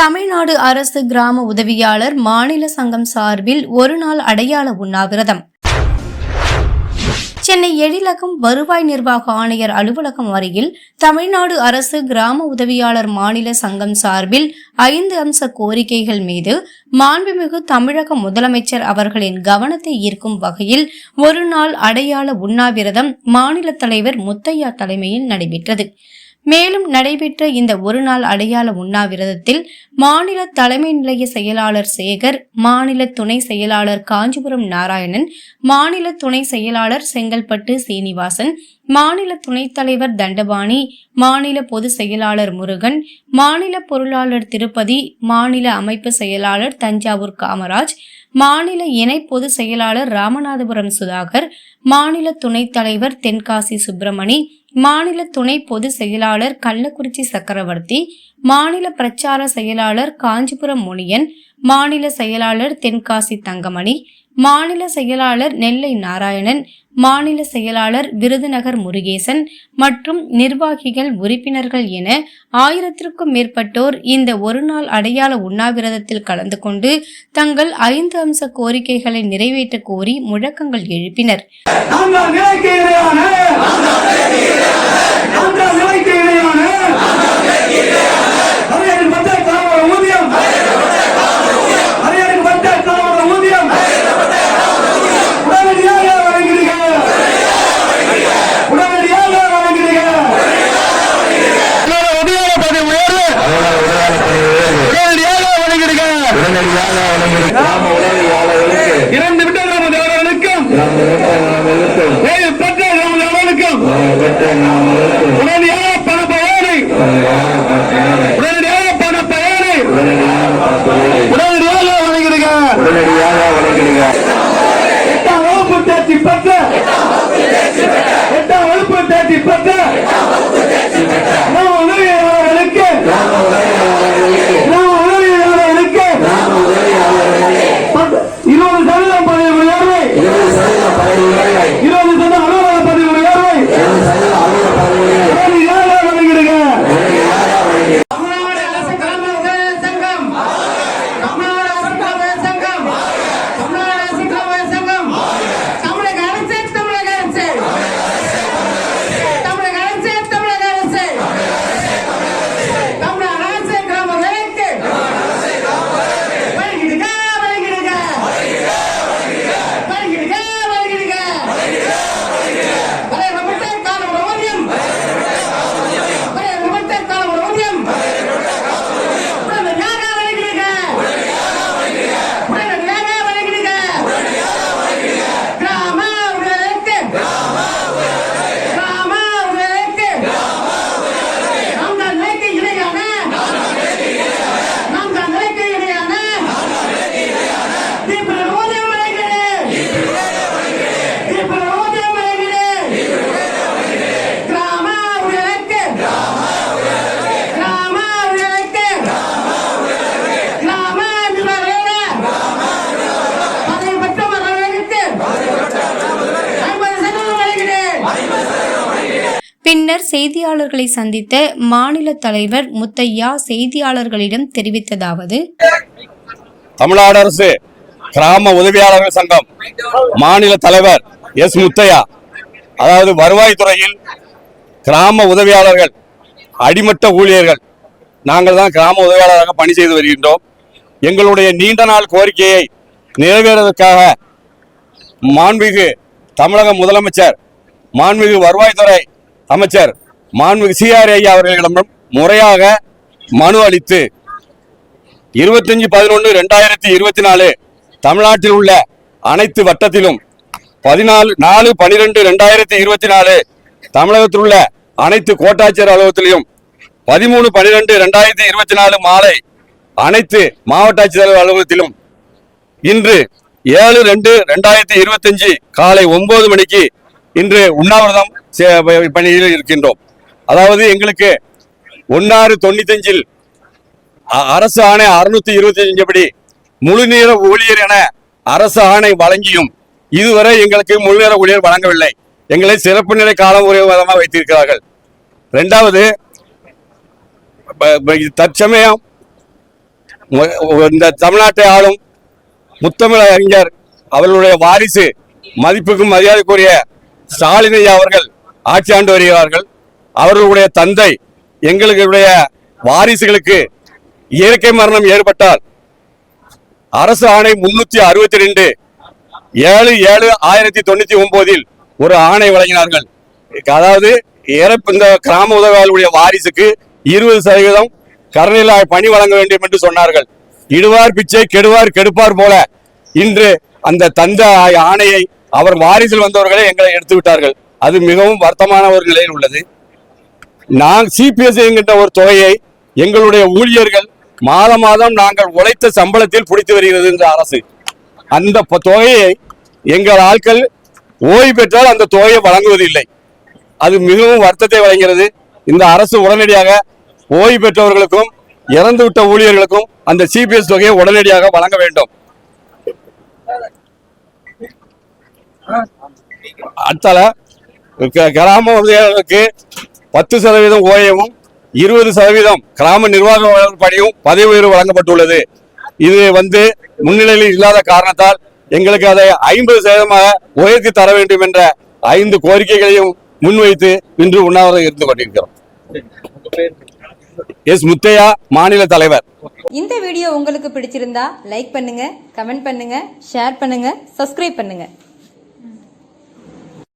தமிழ்நாடு அரசு கிராம உதவியாளர் மாநில சங்கம் சார்பில் ஒருநாள் அடையாள உண்ணாவிரதம். சென்னை எழிலகம் வருவாய் நிர்வாக ஆணையர் அலுவலகம் அருகில் தமிழ்நாடு அரசு கிராம உதவியாளர் மாநில சங்கம் சார்பில் ஐந்து அம்ச கோரிக்கைகள் மீது மாண்புமிகு தமிழக முதலமைச்சர் அவர்களின் கவனத்தை ஈர்க்கும் வகையில் ஒரு நாள் அடையாள உண்ணாவிரதம் மாநில தலைவர் முத்தையா தலைமையில் நடைபெற்றது. மேலும் நடைபெற்ற இந்த ஒருநாள் அடையாள உண்ணாவிரதத்தில் மாநில தலைமை நிலைய செயலாளர் சேகர் மாநில துணை செயலாளர் காஞ்சிபுரம் நாராயணன் மாநில துணை செயலாளர் செங்கல்பட்டு சீனிவாசன் மாநில துணைத் தலைவர் தண்டபாணி மாநில பொதுச் செயலாளர் முருகன் மாநில பொருளாளர் திருப்பதி மாநில அமைப்பு செயலாளர் தஞ்சாவூர் காமராஜ் மாநில இணை பொதுச் செயலாளர் ராமநாதபுரம் சுதாகர் மாநில துணைத் தலைவர் தென்காசி சுப்பிரமணி மாநில துணை பொதுச் செயலாளர் கள்ளக்குறிச்சி சக்கரவர்த்தி மாநில பிரச்சார செயலாளர் காஞ்சிபுரம் முனியன் மாநில செயலாளர் தென்காசி தங்கமணி மாநில செயலாளர் நெல்லை நாராயணன் மாநில செயலாளர் விருதுநகர் முருகேசன் மற்றும் நிர்வாகிகள் உறுப்பினர்கள் என ஆயிரத்திற்கும் மேற்பட்டோர் இந்த ஒருநாள் அடையாள உண்ணாவிரதத்தில் கலந்து கொண்டு தங்கள் ஐந்து அம்ச கோரிக்கைகளை நிறைவேற்ற கோரி முழக்கங்கள் எழுப்பினர். பின்னர் செய்தியாளர்களை சந்தித்த மாநில தலைவர் முத்தையா செய்தியாளர்களிடம் தெரிவித்ததாவது தமிழ்நாடு அரசு கிராம உதவியாளர்கள் சங்கம் மாநில தலைவர் எஸ் முத்தையா அதாவது வருவாய்த்துறையில் கிராம உதவியாளர்கள் அடிமட்ட ஊழியர்கள் நாங்கள் தான் கிராம உதவியாளராக பணி செய்து வருகின்றோம். எங்களுடைய நீண்ட நாள் கோரிக்கையை நிறைவேறுவதற்காக மாண்புமிகு தமிழக முதலமைச்சர் மாண்புமிகு வருவாய்த்துறை அமைச்சர் மாண்புமிகு சிஆர் ஐயா அவர்களிடம் முறையாக மனு அளித்து இருபத்தஞ்சு பதினொன்று ரெண்டாயிரத்தி இருபத்தி நாலு தமிழ்நாட்டில் உள்ள அனைத்து வட்டத்திலும் பதினாலு நாலு பனிரெண்டு ரெண்டாயிரத்தி இருபத்தி நாலு தமிழகத்தில் உள்ள அனைத்து கோட்டாட்சியர் அலுவலகத்திலையும் பதிமூணு பனிரெண்டு ரெண்டாயிரத்தி இருபத்தி நாலு மாலை அனைத்து மாவட்ட ஆட்சித்தலைவர் அலுவலகத்திலும் இன்று ஏழு ரெண்டு ரெண்டாயிரத்தி இருபத்தஞ்சு காலை ஒன்பது மணிக்கு இன்று உண்ணாவிரதம் பணியில் இருக்கின்றோம். அதாவது எங்களுக்கு ஒன்னாறு தொண்ணூத்தஞ்சில் அ- அரசு ஆணை அறுநூத்தி இருபத்தி அஞ்சு படி முழுநேர ஊழியர் என அரசு ஆணை வழங்கியும் இதுவரை எங்களுக்கு முழுநேர ஊழியர் வழங்கவில்லை. எங்களை சிறப்பு நிலை காலம் ஒரு விதமாக வைத்திருக்கிறார்கள். ரெண்டாவது தற்சமயம் இந்த தமிழ்நாட்டை ஆளும் முத்தமிழ் அறிஞர் அவர்களுடைய வாரிசு மதிப்புக்கும் மரியாதைக்குரிய ஸ்டாலின் ஐயா அவர்கள் ஆட்சி ஆண்டு வருகிறார்கள். அவர்களுடைய தந்தை எங்களுடைய வாரிசுகளுக்கு இயற்கை மரணம் ஏற்பட்டால் அரசு ஆணை முன்னூத்தி அறுபத்தி ரெண்டு ஏழு ஏழு ஆயிரத்தி தொண்ணூத்தி ஒன்பதில் ஒரு ஆணை வழங்கினார்கள். அதாவது இறப்பு இந்த கிராம உதவியாளருடைய வாரிசுக்கு இருபது சதவீதம் கருணையில பணி வழங்க வேண்டும் என்று சொன்னார்கள். இடுவார் பிச்சை கெடுவார் கெடுப்பார் போல இன்று அந்த தந்த ஆணையை அவர் வாரிசில் வந்தவர்களே எங்களை எடுத்து விட்டார்கள். அது மிகவும் வருத்தமான ஒரு நிலையில் உள்ளது. நான் சிபிஎஸ் என்கின்ற ஒரு தொகையை எங்களுடைய ஊழியர்கள் மாதம் மாதம் நாங்கள் உழைத்த சம்பளத்தில் பிடித்து வருகிறது என்ற அரசு. அந்த தொகையை எங்கள் ஆட்கள் ஓய்வு பெற்றால் அந்த தொகையை வழங்குவதில்லை. அது மிகவும் வருத்தத்தை வழங்குகிறது. இந்த அரசு உடனடியாக ஓய்வு பெற்றவர்களுக்கும் இறந்துவிட்ட ஊழியர்களுக்கும் அந்த சிபிஎஸ் தொகையை உடனடியாக வழங்க வேண்டும். அடுத்தால க- கிராம உதவியாளர்களுக்கு பத்து சதவீதம் ஓய்வும் இருபது சதவீதம் கிராம நிர்வாக படியும் பதவி உயர்வு வழங்கப்பட்டுள்ளது. இது வந்து முன்னிலையில் இல்லாத காரணத்தால் எங்களுக்கு அதை ஐம்பது சதவீதமாக உயர்த்தி தர வேண்டும் என்ற ஐந்து கோரிக்கைகளையும் முன்வைத்து இன்று உண்ணாவிரதம் இருந்து கொண்டிருக்கிறோம். எஸ் முத்தையா மாநில தலைவர். இந்த வீடியோ உங்களுக்கு பிடிச்சிருந்தா லைக் பண்ணுங்க கமெண்ட் பண்ணுங்க ஷேர் பண்ணுங்க சப்ஸ்கிரைப் பண்ணுங்க.